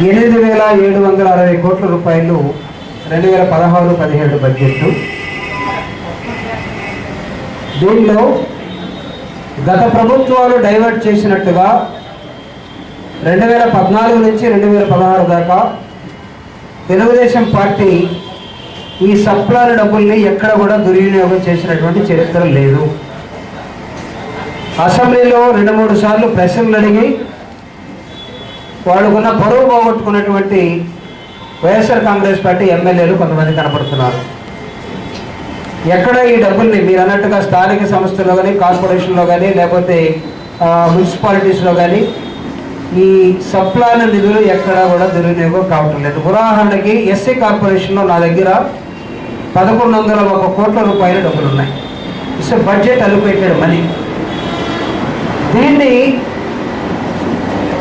ఎనిమిది వేల ఏడు వందల అరవై కోట్ల రూపాయలు రెండు వేల పదహారు పదిహేడు బడ్జెట్ దీనిలో గత ప్రభుత్వాలు డైవర్ట్ చేసినట్టుగా రెండు వేల పద్నాలుగు నుంచి రెండు వేల పదహారు దాకా తెలుగుదేశం పార్టీ ఈ సప్లాన్ డబ్బుల్ని ఎక్కడ కూడా దుర్వినియోగం చేసినటువంటి చరిత్ర లేదు. అసెంబ్లీలో రెండు మూడు సార్లు ప్రశ్నలు అడిగి వాళ్ళకున్న పొరుగు పోగొట్టుకున్నటువంటి వైఎస్ఆర్ కాంగ్రెస్ పార్టీ ఎమ్మెల్యేలు కొంతమంది కనపడుతున్నారు. ఎక్కడ ఈ డబ్బుల్ని మీరు అన్నట్టుగా స్థానిక సంస్థల్లో కానీ కార్పొరేషన్లో కానీ లేకపోతే మున్సిపాలిటీస్లో కానీ ఈ సప్లాన నిధులు ఎక్కడా కూడా దుర్వినియోగం కావటం లేదు. ఉదాహరణకి ఎస్సీ కార్పొరేషన్లో నా దగ్గర పదకొండు వందల ఒక కోట్ల రూపాయల డబ్బులు ఉన్నాయి ఇట్స్ బడ్జెట్ అలిపేటెడ్ మనీ దీన్ని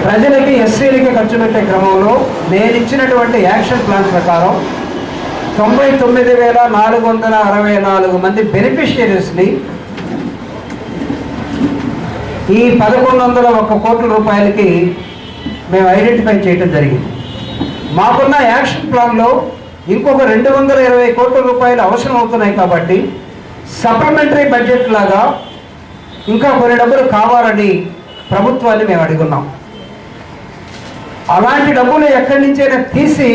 ప్రజలకి ఎస్సీలకి ఖర్చు పెట్టే క్రమంలో నేను ఇచ్చినటువంటి యాక్షన్ ప్లాన్ ప్రకారం తొంభై తొమ్మిది వేల నాలుగు వందల అరవై నాలుగు మంది బెనిఫిషియరీస్ని ఈ పదకొండు వందల ఒక్క కోట్ల రూపాయలకి మేము ఐడెంటిఫై చేయడం జరిగింది. మాకున్న యాక్షన్ ప్లాన్లో ఇంకొక రెండు వందల ఇరవై కోట్ల రూపాయలు అవసరం అవుతున్నాయి కాబట్టి సప్లిమెంటరీ బడ్జెట్ లాగా ఇంకా కొన్ని డబ్బులు కావాలని ప్రభుత్వాన్ని మేము అడుగున్నాం. అలాంటి డబ్బులు ఎక్కడి నుంచైనా తీసి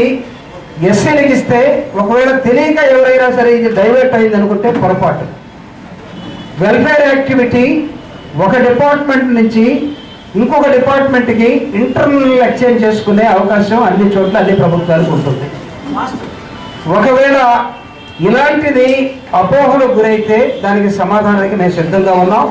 ఎస్సీలకు ఇస్తే ఒకవేళ తెలియక ఎవరైనా సరే ఇది డైవర్ట్ అయింది అనుకుంటే పొరపాటు. వెల్ఫేర్ యాక్టివిటీ ఒక డిపార్ట్మెంట్ నుంచి ఇంకొక డిపార్ట్మెంట్కి ఇంటర్నల్ ఎక్స్చేంజ్ చేసుకునే అవకాశం అన్ని చోట్ల అన్ని ప్రభుత్వాలకు ఉంటుంది. ఒకవేళ ఇలాంటిది అపోహలకు గురైతే దానికి సమాధానానికి మేము సిద్ధంగా ఉన్నాం.